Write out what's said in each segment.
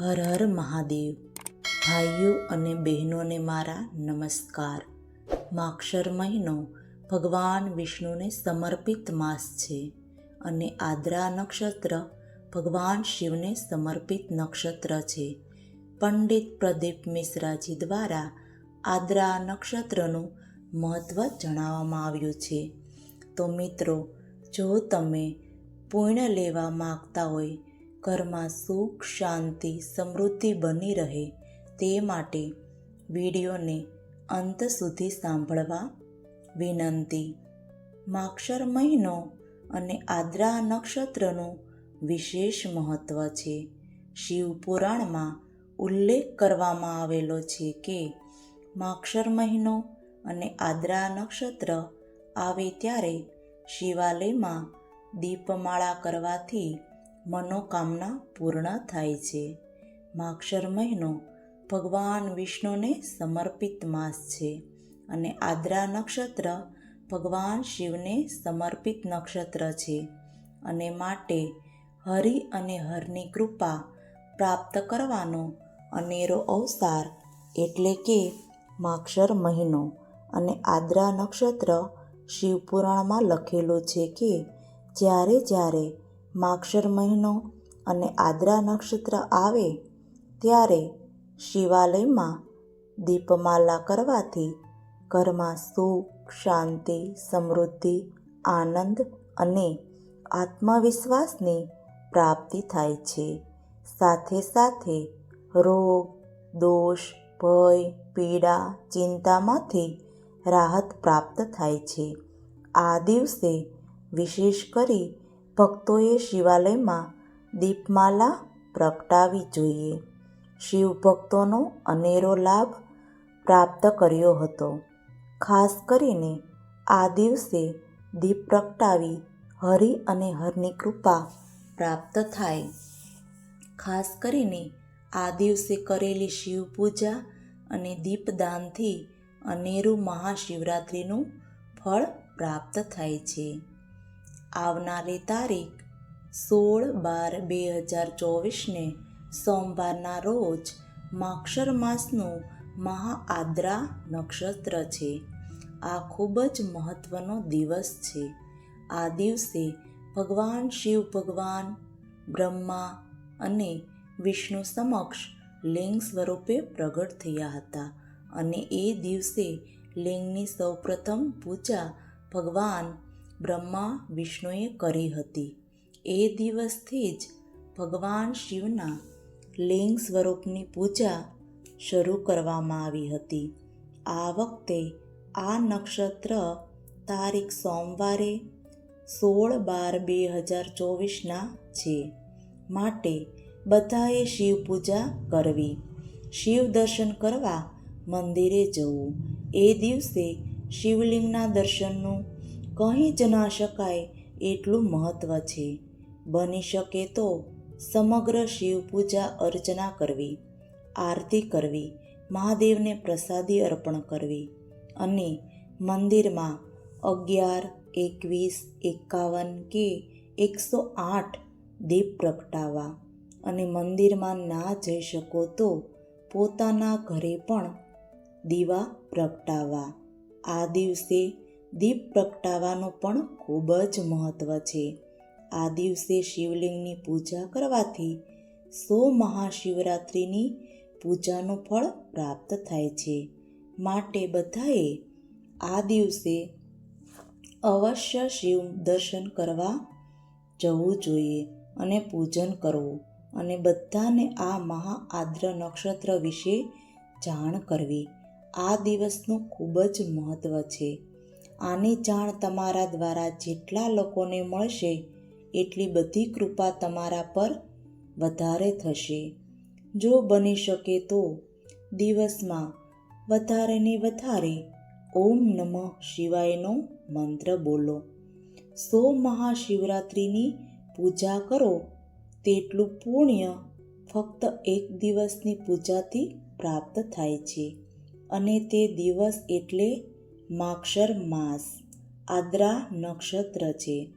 હર હર મહાદેવ. ભાઈઓ અને બહેનોને મારા નમસ્કાર. માક્ષર મહિનો ભગવાન વિષ્ણુને સમર્પિત માસ છે અને આદ્રા નક્ષત્ર ભગવાન શિવને સમર્પિત નક્ષત્ર છે. પંડિત પ્રદીપ મિશ્રાજી દ્વારા આદ્રા નક્ષત્રનું મહત્ત્વ જણાવવામાં આવ્યું છે. તો મિત્રો, જો તમે પૂર્ણ લેવા માગતા હોય ઘરમાં સુખ, શાંતિ, સમૃદ્ધિ બની રહે તે માટે વિડીયોને અંત સુધી સાંભળવા વિનંતી. માક્ષર મહિનો અને આદ્રા નક્ષત્રનું વિશેષ મહત્ત્વ છે. શિવ પુરાણમાં ઉલ્લેખ કરવામાં આવેલો છે કે માક્ષર મહિનો અને આદ્રા નક્ષત્ર આવે ત્યારે શિવાલયમાં દીપમાળા કરવાથી મનોકામના પૂર્ણ થાય છે. માક્ષર મહિનો ભગવાન વિષ્ણુને સમર્પિત માસ છે અને આદ્રા નક્ષત્ર ભગવાન શિવને સમર્પિત નક્ષત્ર છે અને માટે હરિ અને હરની કૃપા પ્રાપ્ત કરવાનો અનેરો અવસાર એટલે કે માક્ષર મહિનો અને આદ્રા નક્ષત્ર શિવપુરાણમાં લખેલું છે કે જ્યારે જ્યારે માક્ષર મહિનો અને આદ્રા નક્ષત્ર આવે ત્યારે શિવાલયમાં દીપમાલા કરવાથી ઘરમાં સુખ, શાંતિ, સમૃદ્ધિ, આનંદ અને આત્મવિશ્વાસની પ્રાપ્તિ થાય છે. સાથે સાથે રોગ, દોષ, ભય, પીડા, ચિંતામાંથી રાહત પ્રાપ્ત થાય છે. આ દિવસે વિશેષ કરી ભક્તોએ શિવાલયમાં દીપમાલા પ્રગટાવી જોઈએ. શિવ ભક્તોનો અનેરો લાભ પ્રાપ્ત કર્યો હતો. ખાસ કરીને આ દિવસે દીપ પ્રગટાવી હરિ અને હરની કૃપા પ્રાપ્ત થાય. ખાસ કરીને આ દિવસે કરેલી શિવ પૂજા અને દીપદાનથી અનેરું મહાશિવરાત્રિનું ફળ પ્રાપ્ત થાય છે. આવનારી તારીખ સોળ બાર બે હજાર ચોવીસને સોમવારના રોજ માક્ષર માસનું મહાઆદ્રા નક્ષત્ર છે. આ ખૂબ જ મહત્વનો દિવસ છે. આ દિવસે ભગવાન શિવ ભગવાન, બ્રહ્મા અને વિષ્ણુ સમક્ષ લિંગ સ્વરૂપે પ્રગટ થયા હતા અને એ દિવસે લિંગની સૌપ્રથમ પૂજા ભગવાન બ્રહ્મા વિષ્ણુએ કરી હતી. એ દિવસથી જ ભગવાન શિવના લિંગ સ્વરૂપની પૂજા શરૂ કરવામાં આવી હતી. આ વખતે આ નક્ષત્ર તારીખ સોમવારે સોળ બાર બે હજાર ચોવીસના છે. માટે બધાએ શિવ પૂજા કરવી. શિવ દર્શન કરવા મંદિરે જવું. એ દિવસે શિવલિંગના દર્શનનું કહી જ ના શકાય એટલું મહત્ત્વ છે. બની શકે તો સમગ્ર શિવ પૂજા અર્ચના કરવી, આરતી કરવી, મહાદેવને પ્રસાદી અર્પણ કરવી અને મંદિરમાં અગિયાર, એકવીસ, એકાવન કે એકસો આઠ દીપ પ્રગટાવવા અને મંદિરમાં ના જઈ શકો તો પોતાના ઘરે પણ દીવા પ્રગટાવવા. આ દિવસે દીપ પ્રગટાવવાનું પણ ખૂબ જ મહત્ત્વ છે. આ દિવસે શિવલિંગની પૂજા કરવાથી સો મહાશિવરાત્રિની પૂજાનું ફળ પ્રાપ્ત થાય છે. માટે બધાએ આ દિવસે અવશ્ય શિવ દર્શન કરવા જવું જોઈએ અને પૂજન કરવું અને બધાને આ મહાઆદ્ર નક્ષત્ર વિશે જાણ કરવી. આ દિવસનું ખૂબ જ મહત્ત્વ છે. આની જાણ તમારા દ્વારા જેટલા લોકોને મળશે, એટલી બધી કૃપા તમારા પર વધારે થશે. જો બની શકે તો દિવસમાં વધારે ને વધારે ઓમ નમઃ શિવાયનો મંત્ર બોલો. સો મહાશિવરાત્રિની પૂજા કરો, તેટલું પુણ્ય ફક્ત એક દિવસની પૂજાથી પ્રાપ્ત થાય છે. અને તે દિવસ એટલે માક્ષર માસ, આદ્રા નક્ષત્ર છે.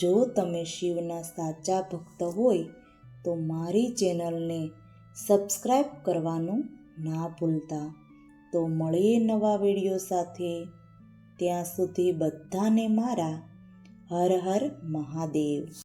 જો તમે શિવના સાચા ભક્ત હોય, તો મારી ચેનલને સબસ્ક્રાઈબ કરવાનું ના ભૂલતા. તો મળીએ નવા વીડિયો સાથે. ત્યાં સુધી બધાને મારા હર હર મહાદેવ.